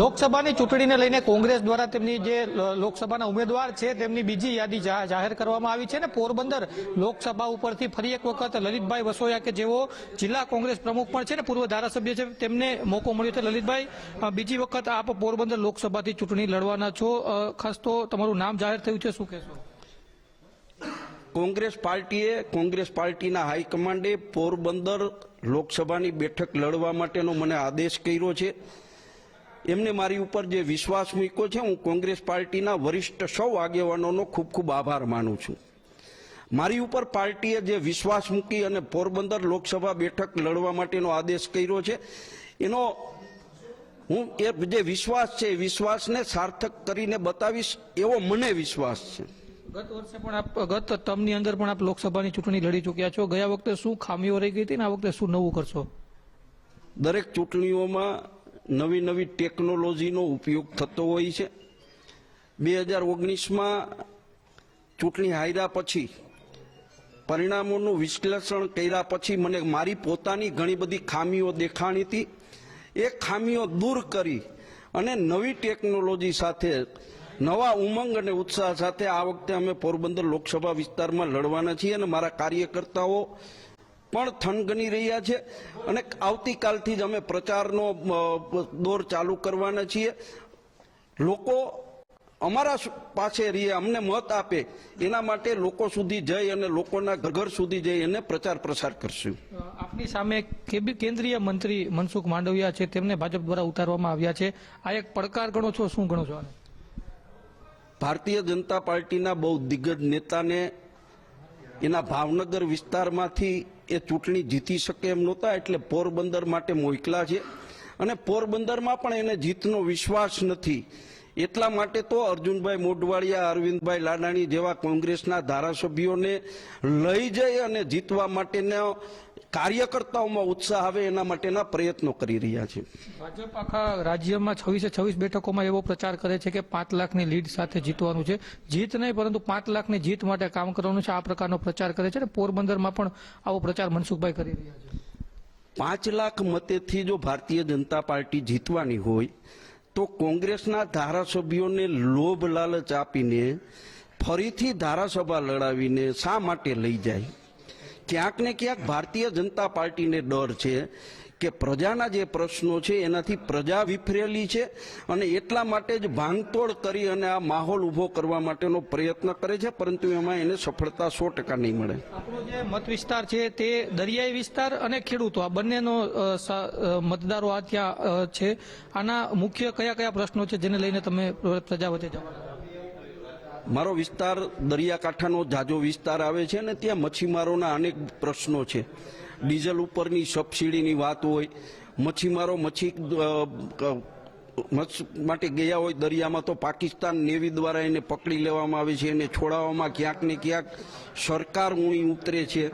લોકસભાની ચૂંટણીને લઈને કોંગ્રેસ દ્વારા તેમની જે લોકસભાના ઉમેદવાર છે, તેમની બીજી યાદી જાહેર કરવામાં આવી છે અને પોરબંદર લોકસભા ઉપરથી ફરી એક વખત લલિતભાઈ વસોયા કે જેઓ જિલ્લા કોંગ્રેસ પ્રમુખ પણ છે ને પૂર્વ ધારાસભ્ય છે, તેમને મોકો મળ્યો છે. લલિતભાઈ બીજી વખત આપ પોરબંદર લોકસભાથી ચૂંટણી લડવાના છો. ખાસ તો તમારું નામ જાહેર થયું છે, શું કહેશો? કોંગ્રેસ પાર્ટીએ કોંગ્રેસ પાર્ટીના હાઈકમાન્ડે પોરબંદર લોકસભાની બેઠક લડવા માટેનો મને આદેશ કર્યો છે. એમને મારી ઉપર જે વિશ્વાસ મૂક્યો છે હું કોંગ્રેસ પાર્ટીના વરિષ્ઠ સૌ આગેવાનોનો ખૂબ ખૂબ આભાર માનું છું. મારી ઉપર પાર્ટીએ જે વિશ્વાસ મૂકી અને પોરબંદર લોકસભા બેઠક લડવા માટેનો આદેશ કર્યો છે એનો હું એ જે વિશ્વાસ છે એ વિશ્વાસને સાર્થક કરીને બતાવીશ એવો મને વિશ્વાસ છે. ગત વર્ષે પણ આપ ગત ટર્મની અંદર પણ આપ લોકસભાની ચૂંટણી લડી ચૂક્યા છો. ગયા વખતે શું ખામીઓ રહી ગઈ હતી ને આ વખતે શું નવું કરશો? દરેક ચૂંટણીઓમાં નવી નવી ટેકનોલોજીનો ઉપયોગ થતો હોય છે. બે હજાર ઓગણીસમાં ચૂંટણી હાર્યા પછી પરિણામોનું વિશ્લેષણ કર્યા પછી મને મારી પોતાની ઘણી બધી ખામીઓ દેખાણી હતી. એ ખામીઓ દૂર કરી અને નવી ટેકનોલોજી સાથે, નવા ઉમંગ અને ઉત્સાહ સાથે આ વખતે અમે પોરબંદર લોકસભા વિસ્તારમાં લડવાના છીએ અને મારા કાર્યકર્તાઓ પણ થનગની રહ્યા છે અને આવતીકાલથી જ અમે પ્રચારનો દોર ચાલુ કરવાના છીએ. લોકો અમારા પાસે રહીએ અમને મત આપે એના માટે લોકો સુધી જઈ અને લોકોના ઘર સુધી જઈ અને પ્રચાર પ્રસાર કરશું. આપની સામે કેન્દ્રીય મંત્રી મનસુખ માંડવિયા છે તેમને ભાજપ દ્વારા ઉતારવામાં આવ્યા છે. આ એક પડકાર ગણો છો શું ગણો છો? ભારતીય જનતા પાર્ટીના બહુ દિગ્ગજ નેતાને એના ભાવનગર વિસ્તારમાંથી એ ચૂંટણી જીતી શકે એમ નહોતા, એટલે પોરબંદર માટે મોકલા છે. અને પોરબંદરમાં પણ એને જીતનો વિશ્વાસ નથી. એટલા માટે તો અર્જુનભાઈ મોઢવાડિયા, અરવિંદભાઈ લાડાણી જેવા કોંગ્રેસના ધારાસભ્યોને લઈ જઈ અને જીતવા માટેના કાર્યકર્તાઓમાં ઉત્સાહ આવે એના માટેના પ્રયત્નો કરી રહ્યા છે. ભાજપ આખા રાજ્યમાં છવ્વીસે છવ્વીસ બેઠકોમાં એવો પ્રચાર કરે છે કે પાંચ લાખની લીડ સાથે જીતવાનું છે. જીત નહીં પરંતુ પાંચ લાખની જીત માટે કામ કરવાનું છે. આ પ્રકારનો પ્રચાર કરે છે અને પોરબંદરમાં પણ આવો પ્રચાર મનસુખભાઈ કરી રહ્યા છે. પાંચ લાખ મતેથી જો ભારતીય જનતા પાર્ટી જીતવાની હોય તો કોંગ્રેસના ધારાસભ્યોને લોભ લાલચ આપીને ફરીથી ધારાસભા લડાવીને શા માટે લઈ જાય? ક્યાંક ને ક્યાંક ભારતીય જનતા પાર્ટીને ડર છે કે પ્રજાના જે પ્રશ્નો છે એનાથી પ્રજા વિફરેલી છે અને એટલા માટે જ ભાંગતોડ કરી અને આ માહોલ ઊભો કરવા માટેનો પ્રયત્ન કરે છે, પરંતુ એમાં એને સફળતા સો ટકા નહીં મળે. જે મત વિસ્તાર છે તે દરિયાઈ વિસ્તાર અને ખેડૂતો, આ બંનેનો મતદારો આ ત્યાં છે. આના મુખ્ય કયા કયા પ્રશ્નો છે, જેને લઈને તમે પ્રજા વચ્ચે જવાના મારો વિસ્તાર દરિયાકાંઠાનો જાજો વિસ્તાર આવે છે અને ત્યાં મચ્છીમારોના અનેક પ્રશ્નો છે. ડીઝલ ઉપરની સબસિડીની વાત હોય, મચ્છીમારો મચ્છી મચ્છ માટે ગયા હોય દરિયામાં તો પાકિસ્તાન નેવી દ્વારા એને પકડી લેવામાં આવે છે એને છોડાવવામાં ક્યાંક ને ક્યાંક સરકાર ઊણી ઉતરે છે.